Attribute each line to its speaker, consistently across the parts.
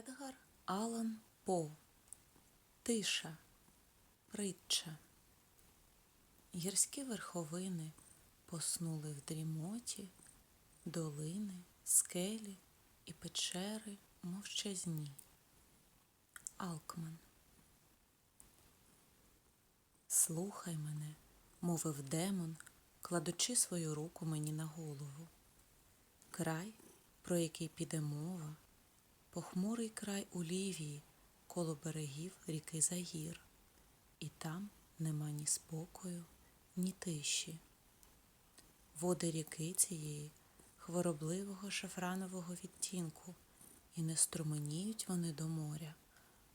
Speaker 1: Едгар Алан По Тиша Притча Гірські верховини поснули в дрімоті, долини, скелі і печери мовчазні. Алкман Слухай мене, мовив демон, кладучи свою руку мені на голову. Край, про який піде мова, похмурий край у Лівії, коло берегів ріки Загір, і там нема ні спокою, ні тиші. Води ріки цієї хворобливого шафранового відтінку, і не струменіють вони до моря,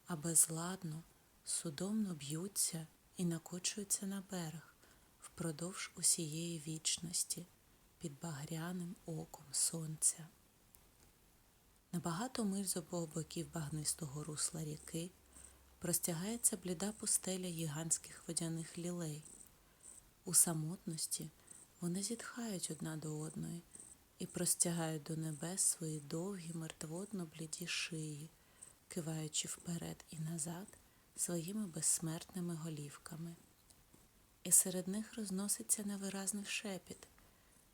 Speaker 1: а безладно, судомно б'ються і накочуються на берег впродовж усієї вічності під багряним оком сонця. На багато миль з обох боків багнистого русла ріки простягається бліда пустеля гігантських водяних лілей. У самотності вони зітхають одна до одної і простягають до небес свої довгі мертвотно бліді шиї, киваючи вперед і назад своїми безсмертними голівками. І серед них розноситься невиразний шепіт,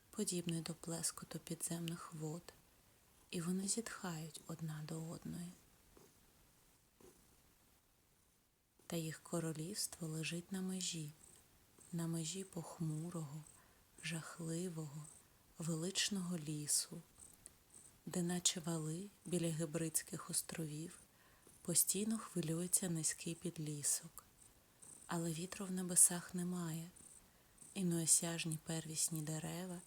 Speaker 1: подібний до плескоту підземних вод, і вони зітхають одна до одної. Та їх королівство лежить на межі, на межі похмурого, жахливого, величного лісу, де, наче вали біля Гебридських островів, постійно хвилюється низький підлісок, але вітру в небесах немає, і неосяжні первісні дерева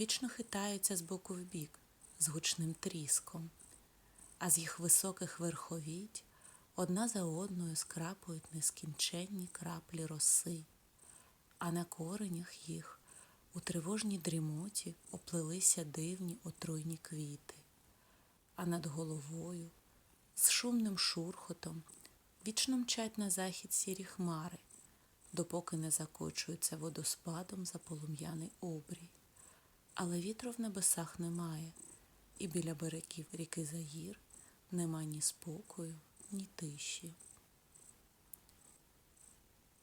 Speaker 1: вічно хитаються з боку в бік з гучним тріском, а з їх високих верховіть одна за одною скрапують нескінченні краплі роси, а на коренях їх у тривожній дрімоті оплелися дивні отруйні квіти, а над головою з шумним шурхотом вічно мчать на захід сірі хмари, допоки не закочуються водоспадом за полум'яний обрій. Але вітру в небесах немає, і біля берегів ріки Загір нема ні спокою, ні тиші.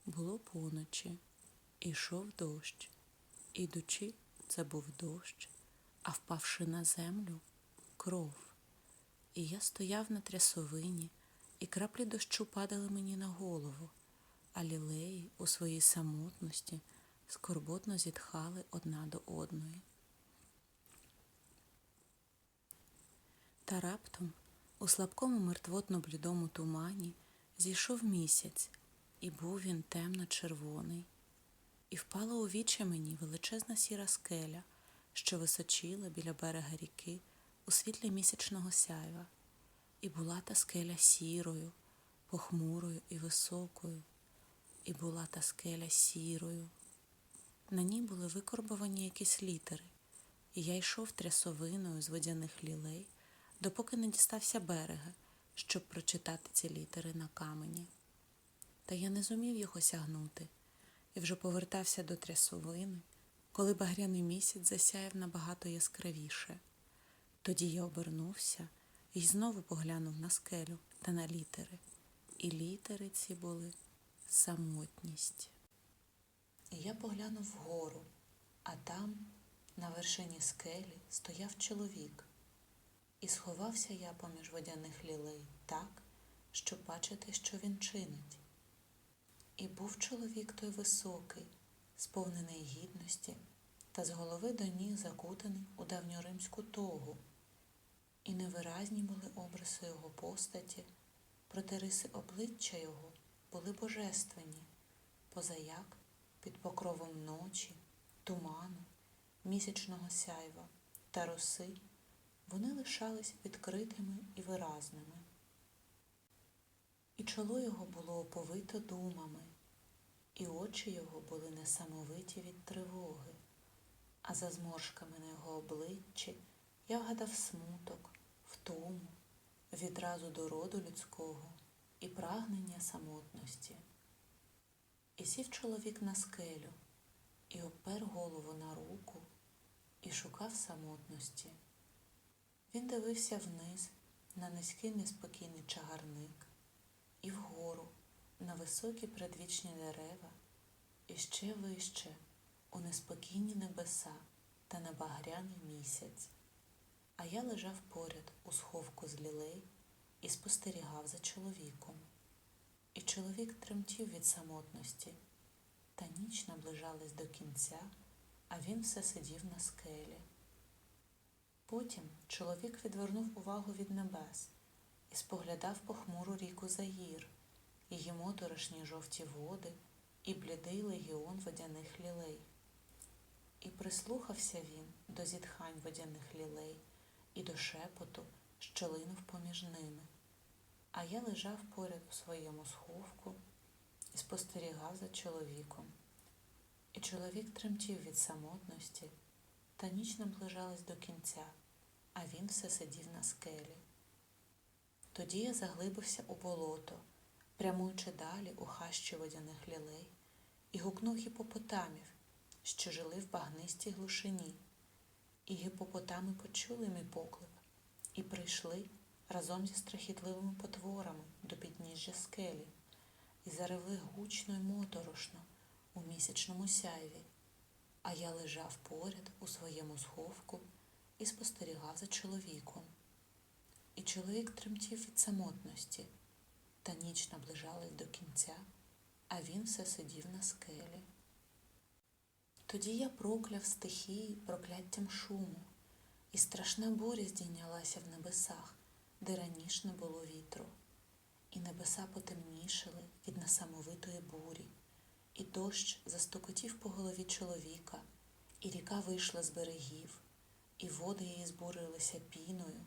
Speaker 1: Було поночі, ішов дощ. Ідучи, це був дощ, а впавши на землю кров. І я стояв на трясовині, і краплі дощу падали мені на голову, а лілеї у своїй самотності скорботно зітхали одна до одної. Та раптом у слабкому мертвотно блідому тумані зійшов місяць, і був він темно-червоний, і впала у вічі мені величезна сіра скеля, що височила біля берега ріки у світлі місячного сяйва, і була та скеля сірою, похмурою і високою, і була та скеля сірою. На ній були викорбовані якісь літери, і я йшов трясовиною з водяних лілей допоки не дістався берега, щоб прочитати ці літери на камені. Та я не зумів його сягнути і вже повертався до трясовини, коли багряний місяць засяяв набагато яскравіше. Тоді я обернувся і знову поглянув на скелю та на літери, і літери ці були самотність. Я поглянув вгору, а там, на вершині скелі, стояв чоловік. І сховався я поміж водяних лілей так, щоб бачити, що він чинить. І був чоловік той високий, сповнений гідності, та з голови до ніг закутаний у давньоримську тогу, і невиразні були обриси його постаті, проте риси обличчя його були божественні, позаяк під покровом ночі, туману, місячного сяйва та роси вони лишались відкритими і виразними. І чоло його було оповито думами, і очі його були несамовиті від тривоги, а за зморшками на його обличчі я вгадав смуток, втому, відразу до роду людського і прагнення самотності. І сів чоловік на скелю, і опер голову на руку, і шукав самотності. Він дивився вниз на низький неспокійний чагарник, і вгору на високі предвічні дерева, і ще вище у неспокійні небеса та на багряний місяць. А я лежав поряд у сховку з лілей і спостерігав за чоловіком. І чоловік тремтів від самотності, та ніч наближалась до кінця, а він все сидів на скелі. Потім чоловік відвернув увагу від небес і споглядав похмуру ріку Заїр, її моторошні жовті води і блідий легіон водяних лілей. І прислухався він до зітхань водяних лілей і до шепоту, що линув поміж ними. А я лежав поряд у своєму сховку і спостерігав за чоловіком. І чоловік тремтів від самотності, та ніч наближалась до кінця, а він все сидів на скелі. Тоді я заглибився у болото, прямуючи далі у хащі водяних лілей, і гукнув гіпопотамів, що жили в багнистій глушині. І гіпопотами почули мій поклик і прийшли разом зі страхітливими потворами до підніжжя скелі і заревли гучно й моторошно у місячному сяйві, а я лежав поряд у своєму сховку і спостерігав за чоловіком. І чоловік тремтів від самотності, та ніч наближалась до кінця, а він все сидів на скелі. Тоді я прокляв стихії прокляттям шуму, і страшна буря здійнялася в небесах, де раніше не було вітру, і небеса потемнішили від несамовитої бурі, і дощ застукотів по голові чоловіка, і ріка вийшла з берегів, і води її збурилися піною,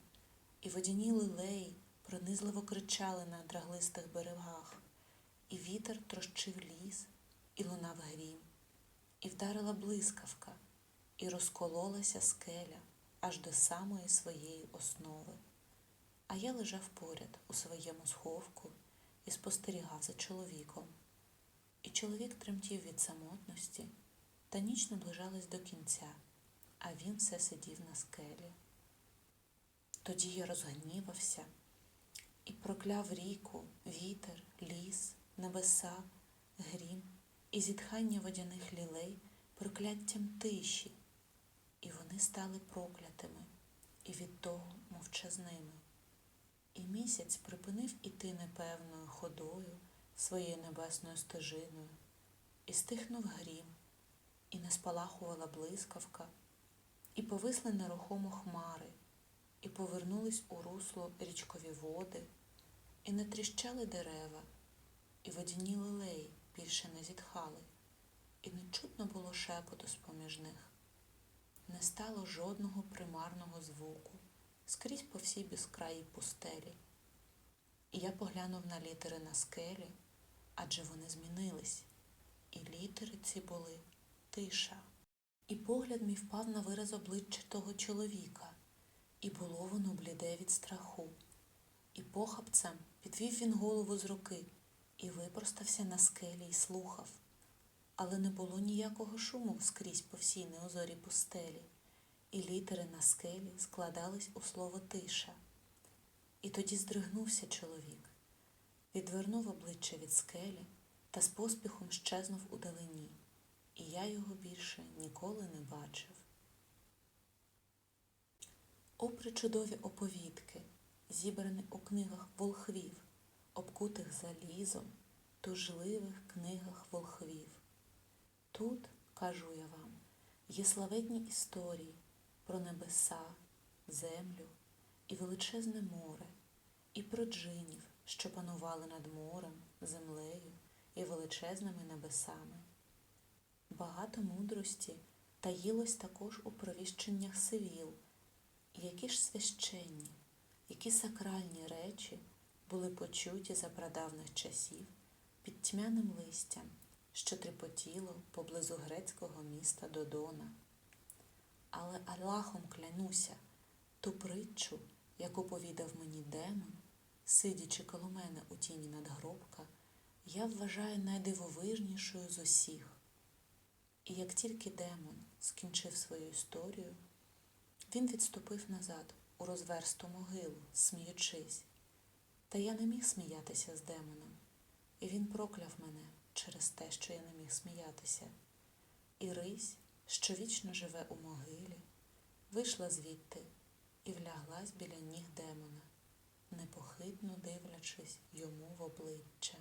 Speaker 1: і водяні лилеї пронизливо кричали на драглистих берегах, і вітер трощив ліс, і лунав грім, і вдарила блискавка, і розкололася скеля аж до самої своєї основи. А я лежав поряд у своєму сховку і спостерігав за чоловіком. І чоловік тремтів від самотності, та ніч наближалась до кінця, а він все сидів на скелі. Тоді я розгнівався і прокляв ріку, вітер, ліс, небеса, грім і зітхання водяних лілей прокляттям тиші, і вони стали проклятими і від того мовчазними. І місяць припинив іти непевною ходою своєю небесною стежиною, і стихнув грім, і не спалахувала блискавка, і повисли нерухомо хмари, і повернулись у русло річкові води, і не тріщали дерева, і водяні лилеї більше не зітхали, і не чутно було шепоту з-поміж них. Не стало жодного примарного звуку скрізь по всій безкраїй пустелі. І я поглянув на літери на скелі, адже вони змінились, і літери ці були тиша. І погляд мій впав на вираз обличчя того чоловіка, і було воно бліде від страху. І похапцем підвів він голову з руки і випростався на скелі і слухав. Але не було ніякого шуму скрізь по всій неозорій пустелі і літери на скелі складались у слово тиша. І тоді здригнувся чоловік, відвернув обличчя від скелі та з поспіхом щезнув у далині, і я його більше ніколи не бачив. О причудові оповідки, зібрані у книгах волхвів, обкутих залізом, тужливих книгах волхвів. Тут, кажу я вам, є славетні історії про небеса, землю і величезне море, і про джинів, що панували над морем, землею і величезними небесами. Багато мудрості таїлось також у провіщеннях сивіл, які ж священні, які сакральні речі були почуті за прадавних часів під тьмяним листям, що трепотіло поблизу грецького міста Додона. Але Аллахом клянуся, ту притчу, яку повідав мені демон, сидячи коло мене у тіні надгробка, я вважаю найдивовижнішою з усіх. І як тільки демон скінчив свою історію, він відступив назад у розверсту могилу, сміючись. Та я не міг сміятися з демоном, і він прокляв мене через те, що я не міг сміятися. І рись, що вічно живе у могилі, вийшла звідти і вляглась біля ніг демона, непохитно дивлячись йому в обличчя.